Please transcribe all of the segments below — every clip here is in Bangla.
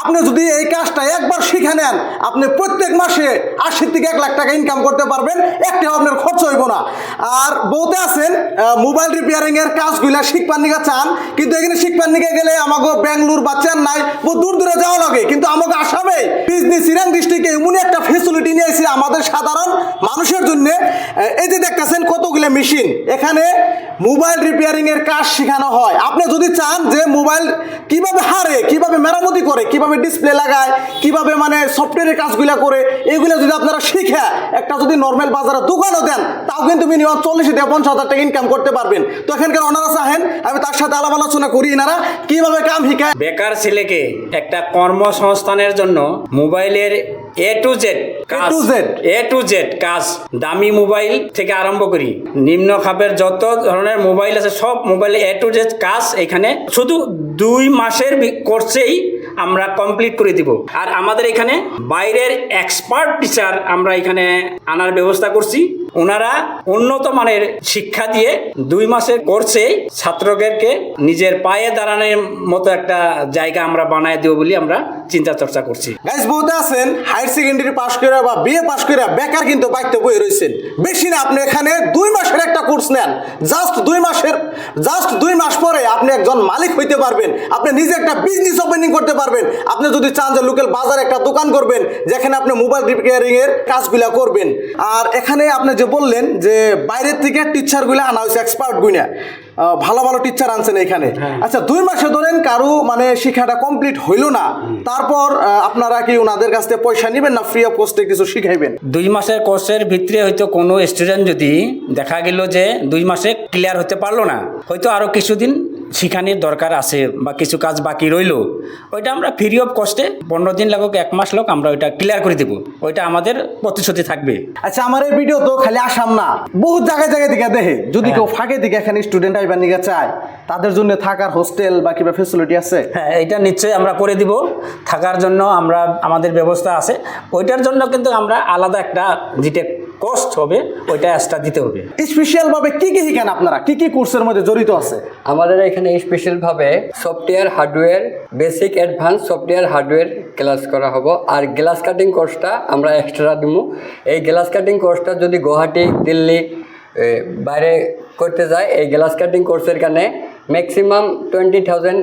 আপনি যদি এই কাজটা একবার শিখে নেন, আপনি প্রত্যেক মাসে আশি থেকে এক লাখ টাকা ইনকাম করতে পারবেন একটা আপনার খরচ হইব না। আর বলতে আছেন মোবাইল রিপেয়ারিং এর কাজগুলা শিখবার নিকে চান, কিন্তু এখানে শিখবার নিকে গেলে আমাকে বেঙ্গলোর বা চেন্নাই বহু দূর দূরে যাওয়া লাগে, কিন্তু আমাকে আসামে বিজনেস সিরাং ডিস্ট্রিক্টে এমন একটা ফেসিলিটি নিয়েছি আমাদের সাধারণ মানুষের জন্য। এই যে দেখতেছেন কতগুলো মেশিন এখানে মোবাইল রিপেয়ারিং এর কাজ শেখানো হয়। আপনি যদি চান যে মোবাইল কীভাবে হারে, কীভাবে মেরামতি করে, কীভাবে ডিসপ্লে লাগায় কীভাবে মানে সফটওয়্যারের কাজগুলো করে এগুলো যদি আপনারা শিখে একটা যদি নর্মাল বাজারে দোকানও দেন তাও কিন্তু মিনিমাম চল্লিশ থেকে পঞ্চাশ হাজার টাকা ইনকাম করতে পারবেন। তো এখানকার ওনারা চাহেন আমি তার সাথে আলাপ আলোচনা করি এনারা কীভাবে কাম শিখায়। বেকার ছেলেকে একটা কর্মসংস্থানের জন্য মোবাইলের A to Z Z? A to Z কাজ দামি মোবাইল থেকে আরম্ভ করি। নিম্ন খাপের যত ধরনের মোবাইল আছে সব মোবাইলে এ টু জেড কাজ এখানে। শুধু দুই মাসের কোর্সেই আমরা কমপ্লিট করে দিব। আর আমাদের এখানে বাইরের এক্সপার্ট টিচার আমরা এখানে আনার ব্যবস্থা করছি। ওনারা উন্নত মানের শিক্ষা দিয়ে দুই মাসের কোর্সে ছাত্রদেরকে নিজের পায়ে দাঁড়ানোর মতো একটা জায়গা আমরা বানায় দেবো বলে আমরা চিন্তা চর্চা করছি। গাইজ বলতে আছেন হায়ার সেকেন্ডারি পাস করে বা বিএ পাস করে বেকার কিন্তু বাইতে বই রয়েছেন বেশি না, আপনি এখানে দুই মাসের একটা কোর্স নেন। জাস্ট দুই মাসের জাস্ট দুই মাস পরে আপনি একজন মালিক হইতে পারবেন। আপনি নিজে একটা বিজনেস ওপেনিং করতে পারবেন। আপনি যদি চান যে লোকাল বাজারে একটা দোকান করবেন, যেখানে আপনি মোবাইল রিপেয়ারিং এর কাজগুলা করবেন। আর এখানে আপনি যে বললেন যে বাইরের থেকে টিচারগুলো আনা হয়েছে এক্সপার্ট গুইনা ভালো ভালো টিচার আনছেন এখানে। আচ্ছা দুই মাসে ধরেন কারও মানে শিক্ষাটা কমপ্লিট হইল না তারপর আপনারা কি ওনাদের কাছ থেকে পয়সা নেবেন না ফ্রি অফ কস্টে কিছু শিখাইবেন? দুই মাসের কোর্সের ভিতরে হয়তো কোনো স্টুডেন্ট যদি দেখা গেল যে দুই মাসে ক্লিয়ার হতে পারল না হয়তো আরও কিছুদিন শিখানির দরকার আছে বা কিছু কাজ বাকি রইল ওইটা আমরা ফ্রি অফ কস্টে পনেরো দিন লাগুক এক মাস লোক আমরা ওইটা ক্লিয়ার করে দেবো। ওইটা আমাদের প্রতিশ্রুতি থাকবে। আচ্ছা আমার এই ভিডিও তো খালি আসাম না বহুত জায়গায় জায়গায় দিকে দেখে। যদি কেউ ফাঁকে দিকে এখানে স্টুডেন্ট আইবার নিকে চায় তাদের জন্য থাকার হোস্টেল বা কিবা ফেসিলিটি আছে? হ্যাঁ এটা নিশ্চয়ই আমরা করে দিব। থাকার জন্য আমরা আমাদের ব্যবস্থা আছে। ওইটার জন্য কিন্তু আমরা আলাদা একটা যেটা কস্ট হবে ওইটা এক্সট্রা দিতে হবে। স্পেশাল ভাবে কি কি শিখান আপনারা? কি কি কোর্সের মধ্যে জড়িত আছে? আমাদের এখানে স্পেশালভাবে software hardware basic advance software hardware class করা হব। আর গ্লাস কাটিং কোর্সটা আমরা এক্সট্রা দিব। এই গ্লাস কাটিং কোর্সটা যদি গুয়াহাটি দিল্লি বাইরে করতে যায় এই গ্লাস কাটিং কোর্সের কারণে maximum twenty thousand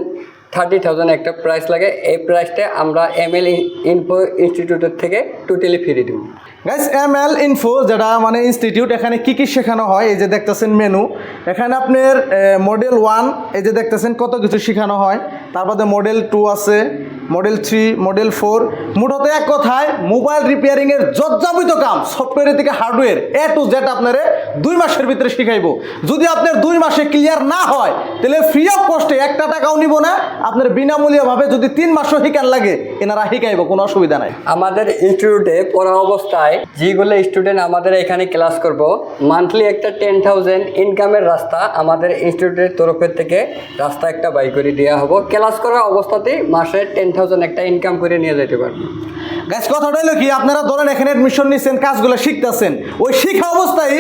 thirty thousand একটা প্রাইস লাগে। এই প্রাইসটা আমরা এম এল ইনফো ইনস্টিটিউটের থেকে টোটালি ফ্রি দিব। গাইস এম এল ইনফো যেটা মানে ইনস্টিটিউট এখানে কি কি শেখানো হয়, এই যে দেখতেছেন মেনু এখানে আপনার মডেল ওয়ান এই যে দেখতেছেন কত কিছু শেখানো হয়। তারপরে মডেল টু আছে মডেল থ্রি মডেল ফোর মূলত এক কথায় মোবাইল রিপেয়ারিংয়ের যজ্জাবিত কাম সফটওয়্যার থেকে হার্ডওয়্যার এ টু জেড আপনারে দুই মাসের ভিতরে শিখাইবো। যদি আপনার দুই মাসে ক্লিয়ার না হয়, তাহলে ফ্রি অফ কস্টে একটা টাকাও নিব না। আপনার বিনামূল্যভাবে যদি তিন মাসও শিকার লাগে, এনারা শিখাইবো, কোনো অসুবিধা নাই। আমাদের ইনস্টিটিউটে পড়া অবস্থায় যেগুলো স্টুডেন্ট আমাদের এখানে ক্লাস করব। মান্থলি একটা টেন থাউজেন্ড ইনকামের রাস্তা আমাদের ইনস্টিটিউটের তরফের থেকে রাস্তা একটা বাই করে দেওয়া হব। ক্লাস করার অবস্থাতেই মাসে টেন থাউজেন্ড একটা ইনকাম করে নিয়ে যেতে পারব। গ্যাস কথাটা হলো কি, আপনারা ধরেন এখানে অ্যাডমিশন নিচ্ছেন কাজগুলো শিখতেছেন। ওই শিখা অবস্থায়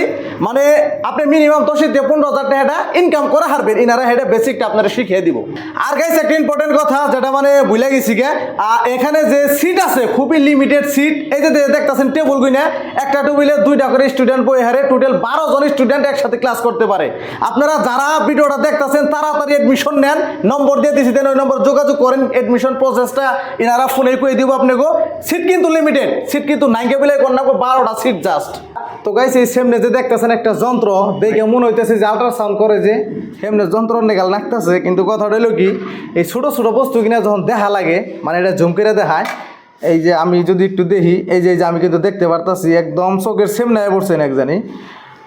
মানে আপনি মিনিমাম দশ থেকে পনেরো হাজার টাকাটা ইনকাম করে হারবেন। ইনারা হেডে বেসিকটা আপনারা শিখিয়ে দিব। আর গাইস একটা ইম্পর্টেন্ট কথা, যেটা মানে ভুলে গেছি গে এখানে যে সিট আছে, খুবই লিমিটেড সিট এই যে দেখতাছেন টেবিল গুইনা, একটা টেবিলে দুইটা করে স্টুডেন্ট বই হারে টোটাল বারো জন স্টুডেন্ট একসাথে ক্লাস করতে পারে। আপনারা যারা ভিডিওটা দেখতাছেন, তাড়াতাড়ি এডমিশন নেন নম্বর দিয়ে দিয়েছি দেন ওই নম্বর যোগাযোগ করেন এডমিশন প্রসেসটা এনারা ফোনে করে দিব আপনাকে। সিট কিন্তু লিমিটেড সিট কিন্তু নাইকে বিলে কন্যা বারোটা সিট জাস্ট তো গাইস এই সামনে যে দেখতেছেন একটা যন্ত্র, দেখে মনে হইতেছে যে আল্ট্রাসাউন্ড করে যে সামনে যন্ত্র নেগাল নাকতেছে। কিন্তু কথা হলো কি, এই ছোটো ছোটো বস্তু কিনা যখন দেখা লাগে মানে এটা জুম করে দেখায়, এই যে আমি যদি একটু দেখি, এই যে যে আমি কিন্তু দেখতে পারতাছি, একদম চোখের সামনে পড়ছেন এক জানি।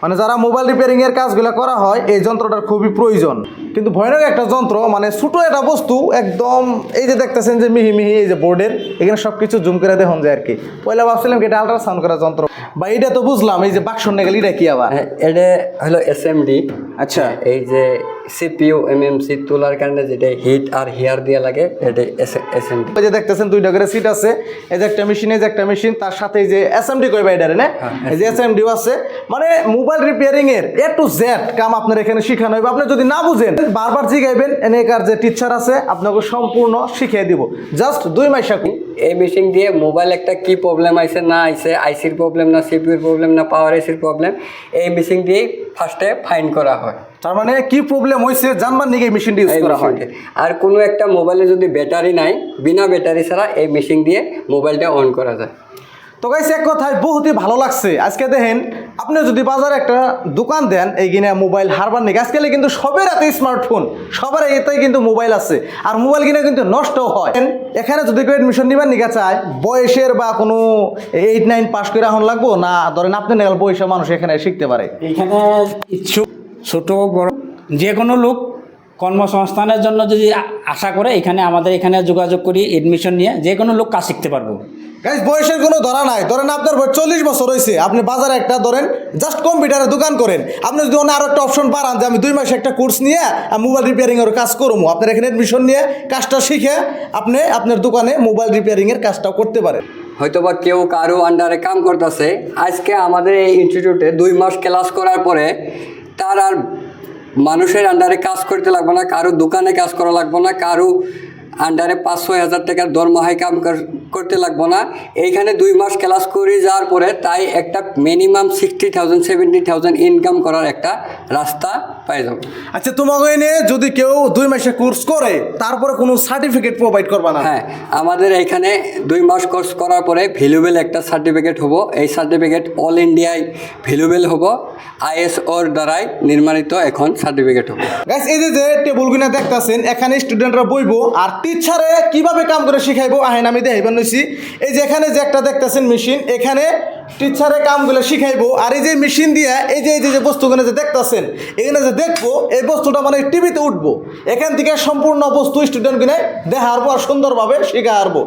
মানে যারা মোবাইল রিপেয়ারিংয়ের কাজগুলো করা হয় এই যন্ত্রটার খুবই প্রয়োজন। কিন্তু ভয়ানক একটা যন্ত্র মানে ছোটো একটা বস্তু একদম এই যে দেখতেছেন যে মিহি মিহি এই যে বোর্ডের এখানে সব কিছু জুম করে দেখুন যায় আর কি। পয়লা ভাবছিলাম এটা আল্ট্রাসাউন্ড করা যন্ত্র? বা এটা তো বুঝলাম এই যে বাক্স নেগেল এটা কি আবার? হ্যাঁ, এটা হলো এস এম ডি আচ্ছা। এই যে সিপিইউ এমএমসি তোলার কারণে যেটা হিট আর হিয়ার দিয়ে লাগে এটা এসএমডি যে দেখতেছেন দুইটা করে সিট আছে। এই যে একটা মেশিন এই যে একটা মেশিন তার সাথে এই যে এসএমডি কইবা এটারে না? এই যে এসএমডিও আছে। মানে মোবাইল রিপেয়ারিং এর এ টু জেড কাম আপনার এখানে শিখানো হবে আপনি যদি না বুঝেন বারবার জিগাইবেন এনেকার যে টিচার আছে আপনাকে সম্পূর্ণ শিখিয়ে দিব। জাস্ট দুই মাস এই মেশিন দিয়ে মোবাইল একটা কি প্রবলেম আইছে না আইছে আইসির প্রবলেম না সিপিউর প্রবলেম না পাওয়ার এসির প্রবলেম এই মেশিন দিয়েই ফার্স্টে ফাইন করা হয়। তার মানে কি প্রবলেম হয়েছে জানবার নিকে এই মেশিনটি ইউজ করা হয়। আর কোনো একটা মোবাইলে যদি ব্যাটারি নাই বিনা ব্যাটারি ছাড়া এই মেশিন দিয়ে মোবাইলটা অন করা যায়। তো গাইছে এক কথায় বহুতই ভালো লাগছে। আজকে দেখেন আপনি যদি বাজারে একটা দোকান দেন, এই কিনে মোবাইল হারবার নেই। আজকাল কিন্তু সবের হাতে স্মার্টফোন সবার এতেই কিন্তু মোবাইল আছে। আর মোবাইল কিনে কিন্তু নষ্ট হয়। এখানে যদি কেউ এডমিশন নিবার নিকা চায়, বয়সের বা কোনো এইট নাইন পাস করে এখন লাগবো? না, ধরেন আপনি নেগাল বয়সের মানুষ এখানে শিখতে পারে। এখানে ইচ্ছুক, ছোট, বড়, যে কোনো লোক কর্মসংস্থানের জন্য যদি আশা করে এখানে আমাদের এখানে যোগাযোগ করি এডমিশন নিয়ে যে কোনো লোক কাজ শিখতে পারব। গাইস বয়সের কোনো ধরা নাই। ধরেন আপনার বয়স চল্লিশ বছর হয়েছে আপনি বাজারে একটা ধরেন জাস্ট কম্পিউটারের দোকান করেন। আপনি যদি অন্য আরও একটা অপশন পারান যে আমি দুই মাসে একটা কোর্স নিয়ে মোবাইল রিপেয়ারিংয়ের কাজ করব আপনার এখানে এডমিশন নিয়ে কাজটা শিখে আপনি আপনার দোকানে মোবাইল রিপেয়ারিং এর কাজটাও করতে পারেন। হয়তোবা কেউ কারও আন্ডারে কাম করতেছে। আজকে আমাদের এই ইনস্টিটিউটে দুই মাস ক্লাস করার পরে তার আর মানুষের আন্ডারে কাজ করতে লাগবে না কারও দোকানে কাজ করা লাগবে না কারও আন্ডারে পাঁচ ছয় হাজার টাকার দরমাহায় কাম করতে লাগবে না। এইখানে দুই মাস ক্লাস করে যাওয়ার পরে তাই একটা minimum sixty thousand seventy thousand income করার একটা রাস্তা পাই যাবে। আচ্ছা তোমাকে এনে যদি কেউ দুই মাসে কোর্স করে তারপরে কোনো সার্টিফিকেট প্রোভাইড করবা না? হ্যাঁ আমাদের এখানে দুই মাস কোর্স করার পরে ভ্যালুয়েবল একটা সার্টিফিকেট হব। এই সার্টিফিকেট অল ইন্ডিয়ায় ভ্যালুয়েবল হব। আইএসওর দ্বারাই নির্মাণিত এখন সার্টিফিকেট হবে। এই যে টেবুলগুলো দেখতাছেন এখানে স্টুডেন্টরা বইব আর টিচারে কীভাবে কাম করে শিখাইবো? আহেন, আমি দেখাইবেন নইছি এই যে এখানে যে একটা দেখতেছেন মেশিন এখানে টিচারে কামগুলো শিখাইবো। আর এই যে মেশিন দিয়ে, এই যে এই যে বস্তুগুলো যে দেখতেছেন, এখানে যে দেখব, এই বস্তুটা মানে টিভিতে উঠবো। এখান থেকে সম্পূর্ণ বস্তু স্টুডেন্টগুলো দেখা হারবো আর সুন্দরভাবে শিখা হারবো